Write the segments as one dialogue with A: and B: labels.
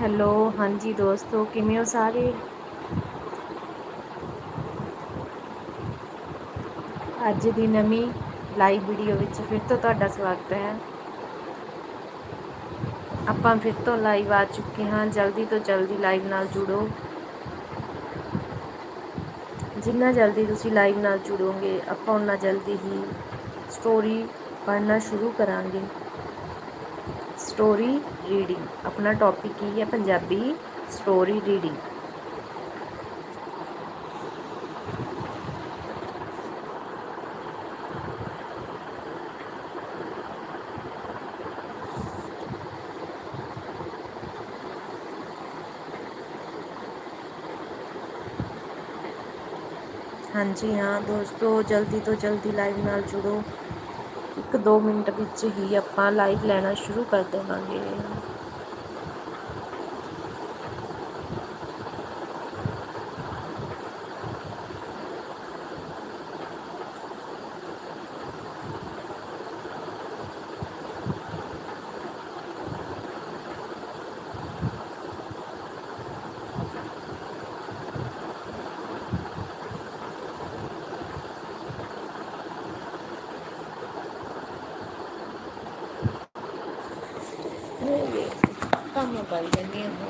A: Hello, ਹਾਂਜੀ ਦੋਸਤੋ, ਕਿਵੇਂ ਹੋ ਸਾਰੇ? ਅੱਜ ਦੀ ਨਵੀਂ ਲਾਈਵ ਵੀਡੀਓ ਵਿੱਚ ਫਿਰ ਤੋਂ ਤੁਹਾਡਾ ਸਵਾਗਤ ਹੈ। ਆਪਾਂ ਫਿਰ ਤੋਂ ਲਾਈਵ ਆ ਚੁੱਕੇ ਹਾਂ। ਜਲਦੀ ਤੋਂ ਜਲਦੀ ਲਾਈਵ ਨਾਲ ਜੁੜੋ। ਜਿੰਨਾ ਜਲਦੀ ਤੁਸੀਂ ਲਾਈਵ ਨਾਲ ਜੁੜੋਗੇ, ਆਪਾਂ ਉਨਾ ਜਲਦੀ ਹੀ ਸਟੋਰੀ ਪੜ੍ਹਨਾ ਸ਼ੁਰੂ ਕਰਾਂਗੇ। स्टोरी रीडिंग अपना टॉपिक की है पंजाबी स्टोरी रीडिंग हाँ जी हाँ दोस्तों, जल्दी तो जल्दी लाइव नाल जुड़ो। 1-2 ਮਿੰਟ ਵਿੱਚ ਹੀ ਆਪਾਂ ਲਾਈਵ ਲੈਣਾ ਸ਼ੁਰੂ ਕਰ ਦੇਵਾਂਗੇ। ਕੰਮ ਕਰ ਲੈਂਦੀ ਹਾਂ।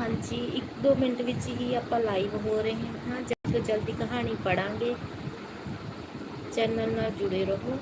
A: ਹਾਂਜੀ, ਇੱਕ ਦੋ ਮਿੰਟ ਵਿੱਚ ਹੀ ਆਪਾਂ ਲਾਈਵ ਹੋ ਰਹੇ ਹਾਂ। ਜਲਦ ਤੋਂ ਜਲਦੀ ਕਹਾਣੀ ਪੜਾਂਗੇ ਚੈਨਲ ਨਾਲ ਜੁੜੇ ਰਹੋ।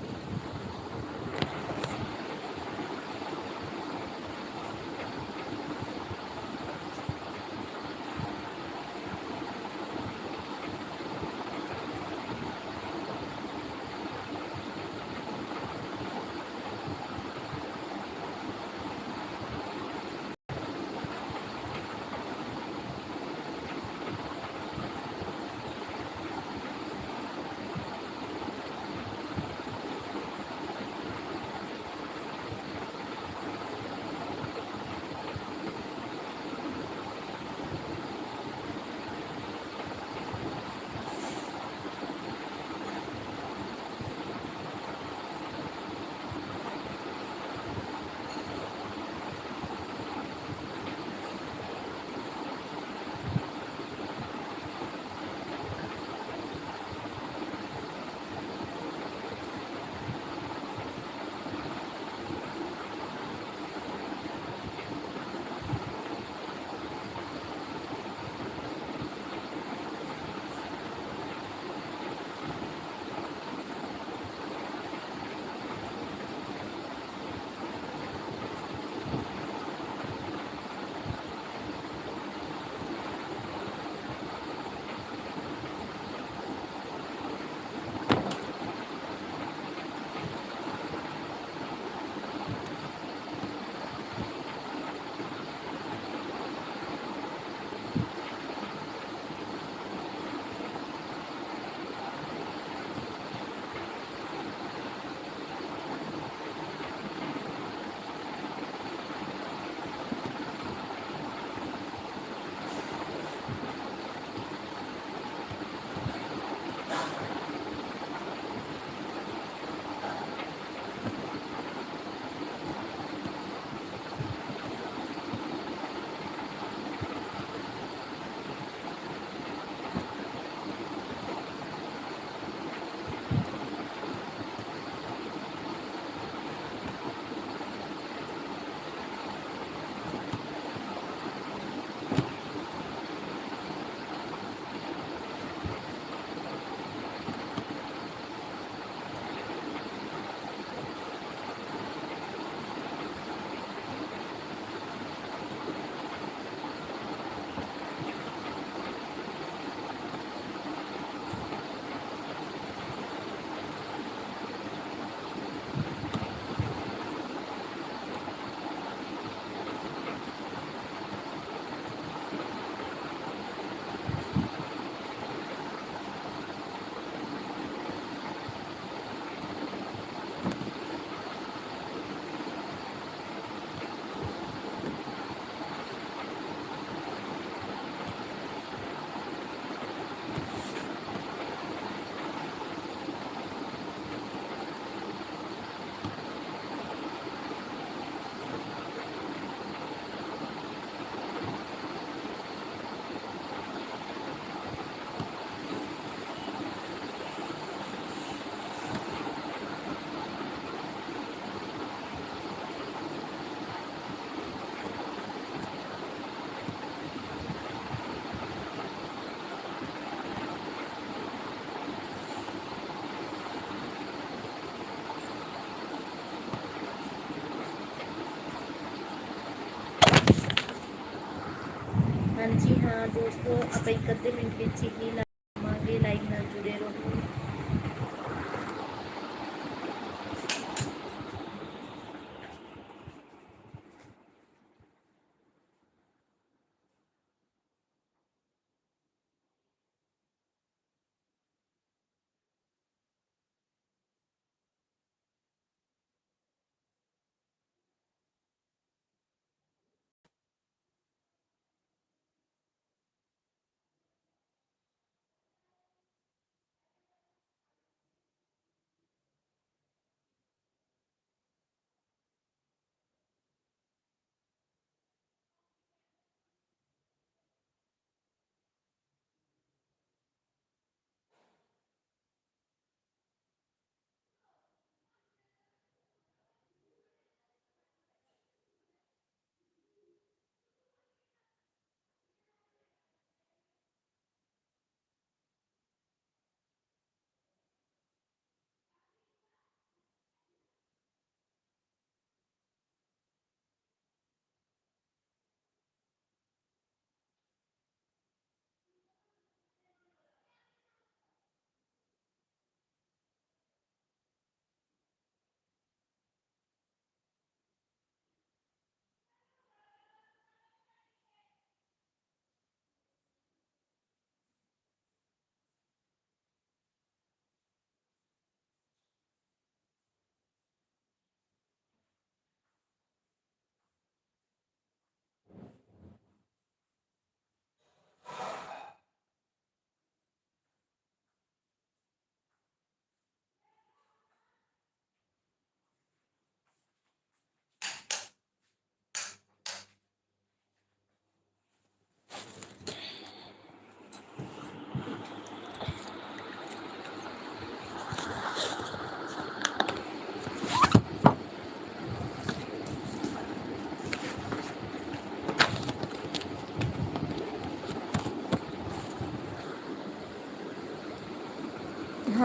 A: ਦੋਸਤੋ ਆਪਾਂ ਇੱਕ ਮਿੰਟ ਵਿੱਚ ਹੀ ਲਾਵਾਂਗੇ ਲਾਈਵ ਨਾਲ ਜੁੜੇ ਰਹੋ।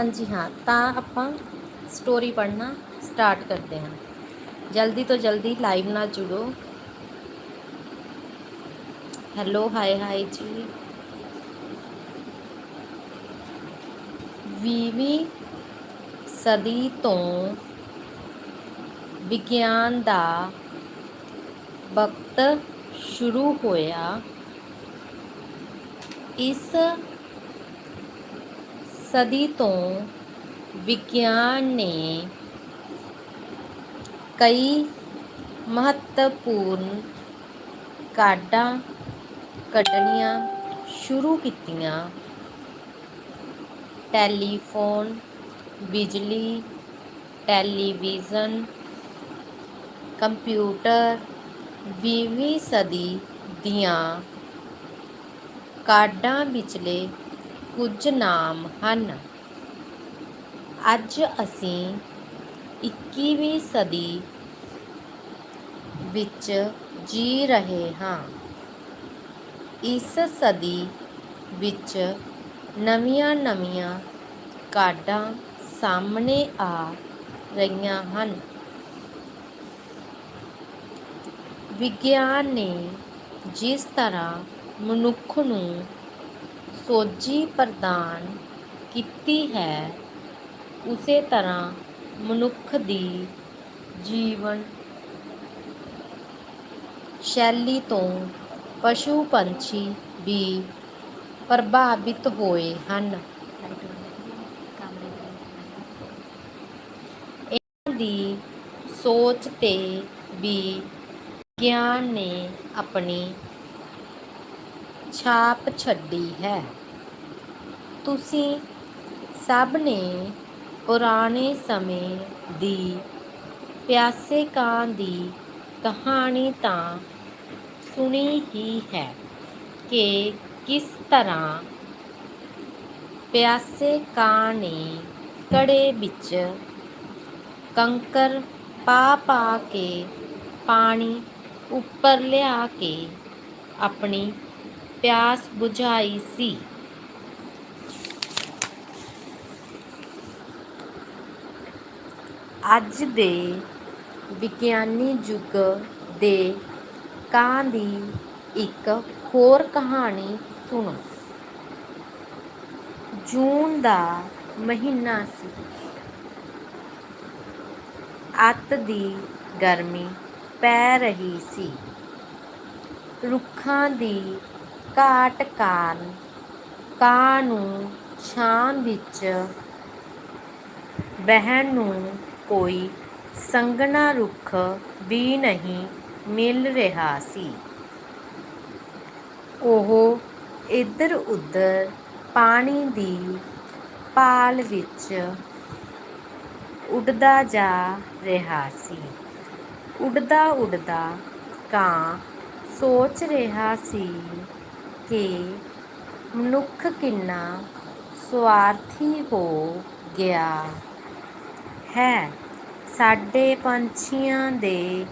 A: ਹਾਂਜੀ ਹਾਂ, ਤਾਂ ਆਪਾਂ ਸਟੋਰੀ ਪੜ੍ਹਨਾ ਸਟਾਰਟ ਕਰਦੇ ਹਾਂ। ਜਲਦੀ ਤੋਂ ਜਲਦੀ ਲਾਈਵ ਨਾਲ ਜੁੜੋ। ਹੈਲੋ ਹਾਈ ਹਾਈ ਜੀ। ਵੀਹਵੀਂ ਸਦੀ ਤੋਂ ਵਿਗਿਆਨ ਦਾ ਵਕਤ ਸ਼ੁਰੂ ਹੋਇਆ। ਇਸ ਸਦੀ ਤੋਂ ਵਿਗਿਆਨ ਨੇ ਕਈ ਮਹੱਤਵਪੂਰਨ ਕਾਢਾਂ ਕੱਢਣੀਆਂ ਸ਼ੁਰੂ ਕੀਤੀਆਂ। ਟੈਲੀਫੋਨ, ਬਿਜਲੀ, ਟੈਲੀਵਿਜ਼ਨ, ਕੰਪਿਊਟਰ, ਵੀਹਵੀਂ ਸਦੀ ਦੀਆਂ ਕਾਢਾਂ ਵਿਚਲੇ ਕੁਝ ਨਾਮ ਹਨ। ਅੱਜ ਅਸੀਂ 21ਵੀਂ ਸਦੀ ਵਿੱਚ ਜੀ ਰਹੇ ਹਾਂ। ਇਸ ਸਦੀ ਵਿੱਚ ਨਵੀਆਂ-ਨਵੀਆਂ ਕਾਢਾਂ ਸਾਹਮਣੇ ਆ ਰਹੀਆਂ ਹਨ। ਵਿਗਿਆਨ ਨੇ ਜਿਸ ਤਰ੍ਹਾਂ ਮਨੁੱਖ ਨੂੰ ਸੋਝੀ ਪ੍ਰਦਾਨ ਕੀਤੀ ਹੈ, ਉਸੇ ਤਰ੍ਹਾਂ ਮਨੁੱਖ ਦੀ ਜੀਵਨ ਸ਼ੈਲੀ ਤੋਂ ਪਸ਼ੂ ਪੰਛੀ ਵੀ ਪ੍ਰਭਾਵਿਤ ਹੋਏ ਹਨ। ਇਹਨਾਂ ਦੀ ਸੋਚ ਤੇ ਵੀ ਵਿਗਿਆਨ ਨੇ ਆਪਣੀ ਛਾਪ ਛੱਡੀ ਹੈ। ਤੁਸੀਂ ਸਭ ਨੇ ਪੁਰਾਣੇ ਸਮੇਂ ਦੀ ਪਿਆਸੇ ਕਾਂ ਦੀ ਕਹਾਣੀ ਤਾਂ ਸੁਣੀ ਹੀ ਹੈ ਕਿ ਕਿਸ ਤਰ੍ਹਾਂ ਪਿਆਸੇ ਕਾਂ ਨੇ ਕੜੇ ਵਿੱਚ ਕੰਕਰ ਪਾ ਪਾ ਕੇ ਪਾਣੀ ਉੱਪਰ ਲਿਆ ਕੇ ਆਪਣੀ ਪਿਆਸ ਬੁਝਾਈ ਸੀ। ਅੱਜ ਦੇ ਵਿਗਿਆਨੀ ਯੁੱਗ ਦੇ ਕਾਂ ਦੀ ਇੱਕ ਹੋਰ ਕਹਾਣੀ ਸੁਣੋ। ਜੂਨ ਦਾ ਮਹੀਨਾ ਸੀ। ਅੱਤ ਦੀ ਗਰਮੀ ਪੈ ਰਹੀ ਸੀ। ਰੁੱਖਾਂ ਦੀ ਘਾਟ ਕਾਰਨ ਕਾਂ ਨੂੰ ਛਾਂ ਵਿੱਚ ਬਹਿਣ ਨੂੰ ਕੋਈ ਸੰਘਣਾ ਰੁੱਖ ਵੀ ਨਹੀਂ ਮਿਲ ਰਿਹਾ ਸੀ। ਉਹ ਇੱਧਰ ਉੱਧਰ ਪਾਣੀ ਦੀ ਭਾਲ ਵਿੱਚ ਉੱਡਦਾ ਜਾ ਰਿਹਾ ਸੀ। ਉੱਡਦਾ ਉੱਡਦਾ ਕਾਂ ਸੋਚ ਰਿਹਾ ਸੀ ਕਿ ਮਨੁੱਖ ਕਿੰਨਾ ਸਵਾਰਥੀ ਹੋ ਗਿਆ ਹੈ। ਸਾਡੇ ਪੰਛੀਆਂ ਦੇ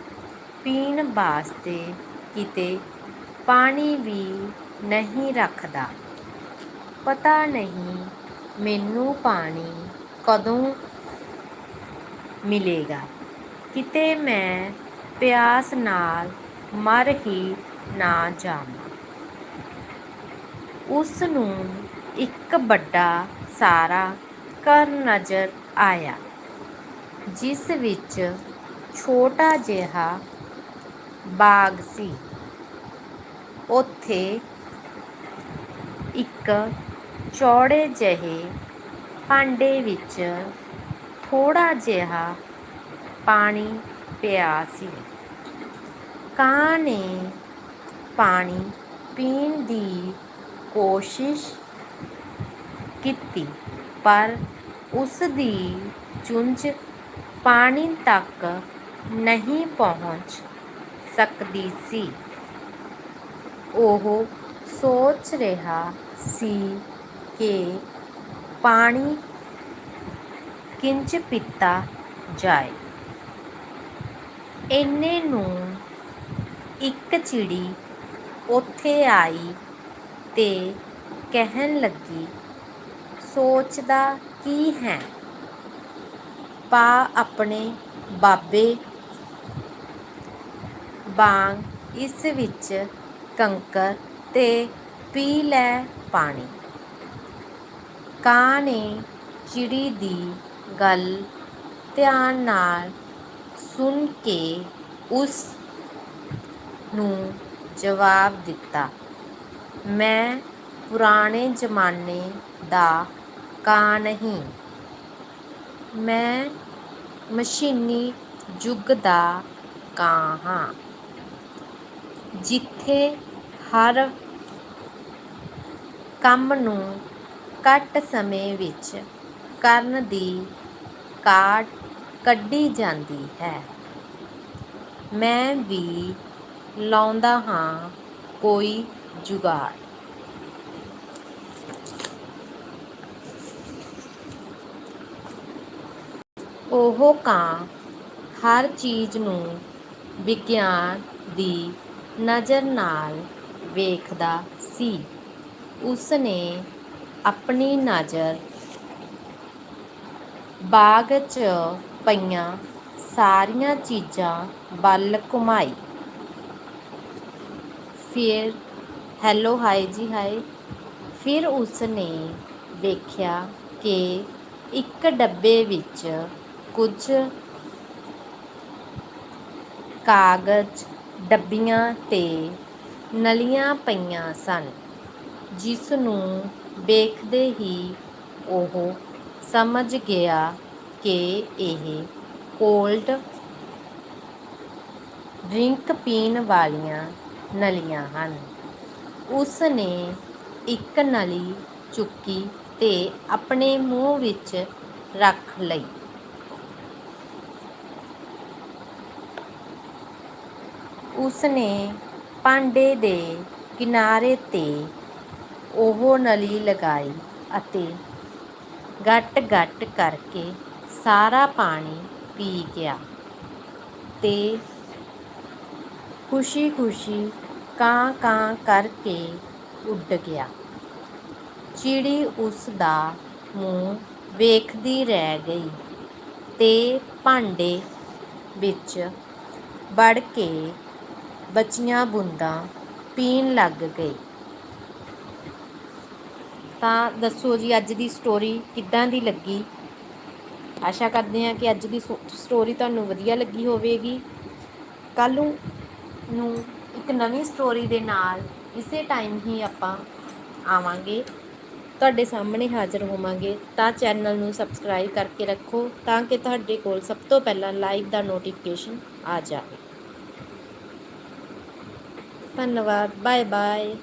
A: ਪੀਣ ਵਾਸਤੇ ਕਿਤੇ ਪਾਣੀ ਵੀ ਨਹੀਂ ਰੱਖਦਾ। ਪਤਾ ਨਹੀਂ ਮੈਨੂੰ ਪਾਣੀ ਕਦੋਂ ਮਿਲੇਗਾ। ਕਿਤੇ ਮੈਂ ਪਿਆਸ ਨਾਲ ਮਰ ਹੀ ਨਾ ਜਾਵਾਂ। ਉਸ ਨੂੰ ਇੱਕ ਵੱਡਾ ਸਾਰਾ ਘਰ ਨਜ਼ਰ ਆਇਆ, ਜਿਸ ਵਿੱਚ ਛੋਟਾ ਜਿਹਾ ਬਾਗ ਸੀ। ਉੱਥੇ ਇੱਕ ਚੌੜੇ ਜਿਹੇ ਭਾਂਡੇ ਵਿੱਚ ਥੋੜਾ ਜਿਹਾ ਪਾਣੀ ਪਿਆ ਸੀ। ਕਾਂ ਨੇ ਪਾਣੀ ਪੀਣ ਦੀ ਕੋਸ਼ਿਸ਼ ਕੀਤੀ, ਪਰ ਉਸ ਦੀ ਚੁੰਝ ਪਾਣੀ ਤੱਕ ਨਹੀਂ ਪਹੁੰਚ ਸਕਦੀ ਸੀ। ਉਹ ਸੋਚ ਰਿਹਾ ਸੀ ਕਿ ਪਾਣੀ ਕਿੰਜ ਪੀਤਾ ਜਾਏ। ਇੰਨੇ ਨੂੰ ਇੱਕ ਚਿੜੀ ਉੱਥੇ ਆਈ ਤੇ ਕਹਿਣ ਲੱਗੀ, ਸੋਚਦਾ ਕੀ ਹੈ? ਪਾ ਆਪਣੇ ਬਾਬੇ ਵਾਂਗ ਇਸ ਵਿੱਚ ਕੰਕਰ ਤੇ ਪੀ ਲੈ ਪਾਣੀ। ਕਾਂ ਨੇ ਚਿੜੀ ਦੀ ਗੱਲ ਧਿਆਨ ਨਾਲ ਸੁਣ ਕੇ ਉਸ ਨੂੰ ਜਵਾਬ ਦਿੱਤਾ। ਮੈਂ ਪੁਰਾਣੇ ਜ਼ਮਾਨੇ ਦਾ ਕਾਂ ਨਹੀਂ। ਮੈਂ ਮਸ਼ੀਨੀ ਯੁੱਗ ਦਾ ਕਾਂ ਹਾਂ। ਜਿੱਥੇ ਹਰ ਕੰਮ ਨੂੰ ਘੱਟ ਸਮੇਂ ਵਿੱਚ ਕਰਨ ਦੀ ਕਾਢ ਕੱਢੀ ਜਾਂਦੀ ਹੈ। ਮੈਂ ਵੀ ਲਾਉਂਦਾ ਹਾਂ ਕੋਈ ਜੁਗਾੜ ਉਹ ਕਾਂ ਹਰ ਚੀਜ਼ ਨੂੰ ਵਿਗਿਆਨ ਦੀ ਨਜ਼ਰ ਨਾਲ ਵੇਖਦਾ ਸੀ ਉਸ ਨੇ ਆਪਣੀ ਨਜ਼ਰ ਬਾਗ 'ਚ ਪਈਆਂ ਸਾਰੀਆਂ ਚੀਜ਼ਾਂ ਵੱਲ ਘੁਮਾਈ ਫਿਰ ਹੈਲੋ, ਹਾਏ ਜੀ ਹਾਏ। ਫਿਰ ਉਸ ਨੇ ਵੇਖਿਆ ਕਿ ਇੱਕ ਡੱਬੇ ਵਿੱਚ ਕੁਝ ਕਾਗਜ਼, ਡੱਬੀਆਂ ਤੇ ਨਲੀਆਂ ਪਈਆਂ ਸਨ, ਜਿਸ ਨੂੰ ਵੇਖਦੇ ਹੀ ਉਹ ਸਮਝ ਗਿਆ ਕਿ ਇਹ ਕੋਲਡ ਡਰਿੰਕ ਪੀਣ ਵਾਲੀਆਂ ਨਲੀਆਂ ਹਨ। ਉਸ ਨੇ ਇੱਕ ਨਲੀ ਚੁੱਕੀ ਤੇ ਆਪਣੇ ਮੂੰਹ ਵਿੱਚ ਰੱਖ ਲਈ। ਉਸ ਨੇ ਭਾਂਡੇ ਦੇ ਕਿਨਾਰੇ ਤੇ ਉਹ ਨਲੀ ਲਗਾਈ ਅਤੇ ਗੱਟ-ਗੱਟ ਕਰਕੇ ਸਾਰਾ ਪਾਣੀ ਪੀ ਗਿਆ ਤੇ ਕਾਂ-ਕਾਂ ਕਰਕੇ ਉੱਡ ਗਿਆ। ਚਿੜੀ ਉਸ ਦਾ ਮੂੰਹ ਵੇਖਦੀ ਰਹਿ ਗਈ ਤੇ ਭਾਂਡੇ ਵਿੱਚ ਵੜ ਕੇ ਬਚੀਆਂ ਬੂੰਦਾਂ ਪੀਣ ਲੱਗ ਗਈ। ਤਾਂ ਦੱਸੋ ਜੀ, ਅੱਜ ਦੀ ਸਟੋਰੀ ਕਿੱਦਾਂ ਦੀ ਲੱਗੀ? ਆਸ਼ਾ ਕਰਦੇ ਹਾਂ ਕਿ ਅੱਜ ਦੀ ਸਟੋਰੀ ਤੁਹਾਨੂੰ ਵਧੀਆ ਲੱਗੀ ਹੋਵੇਗੀ। ਕੱਲ ਨੂੰ ਇੱਕ ਨਵੀਂ ਸਟੋਰੀ ਦੇ ਨਾਲ ਇਸੇ ਟਾਈਮ ਹੀ ਆਪਾਂ ਆਵਾਂਗੇ। ਤੁਹਾਡੇ ਸਾਹਮਣੇ ਹਾਜ਼ਰ ਹੋਵਾਂਗੇ। ਤਾਂ ਚੈਨਲ ਨੂੰ ਸਬਸਕ੍ਰਾਈਬ ਕਰਕੇ ਰੱਖੋ ਤਾਂ ਕਿ ਤੁਹਾਡੇ ਕੋਲ ਸਭ ਤੋਂ ਪਹਿਲਾਂ ਲਾਈਵ ਦਾ ਨੋਟੀਫਿਕੇਸ਼ਨ ਆ ਜਾਵੇ। ਧੰਨਵਾਦ। Bye bye